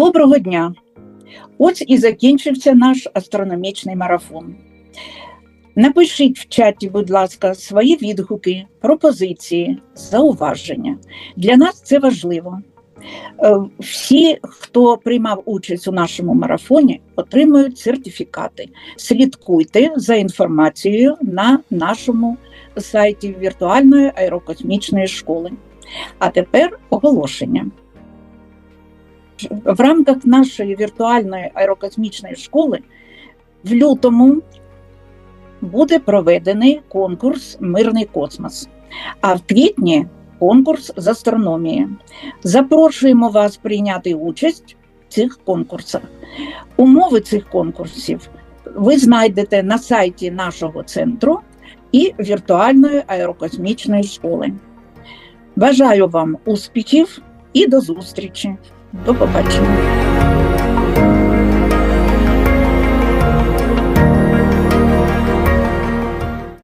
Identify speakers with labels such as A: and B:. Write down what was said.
A: Доброго дня! Ось і закінчився наш астрономічний марафон. Напишіть в чаті, будь ласка, свої відгуки, пропозиції, зауваження. Для нас це важливо. Е, Всі, хто приймав участь у нашому марафоні, отримують сертифікати. Слідкуйте за інформацією на нашому сайті віртуальної аерокосмічної школи. А тепер оголошення. В рамках нашої віртуальної аерокосмічної школи в лютому буде проведений конкурс Мирний космос, а в квітні конкурс з астрономії. Запрошуємо вас прийняти участь в цих конкурсах. Умови цих конкурсів ви знайдете на сайті нашого центру і віртуальної аерокосмічної школи. Бажаю вам успіхів і до зустрічі! До побачення!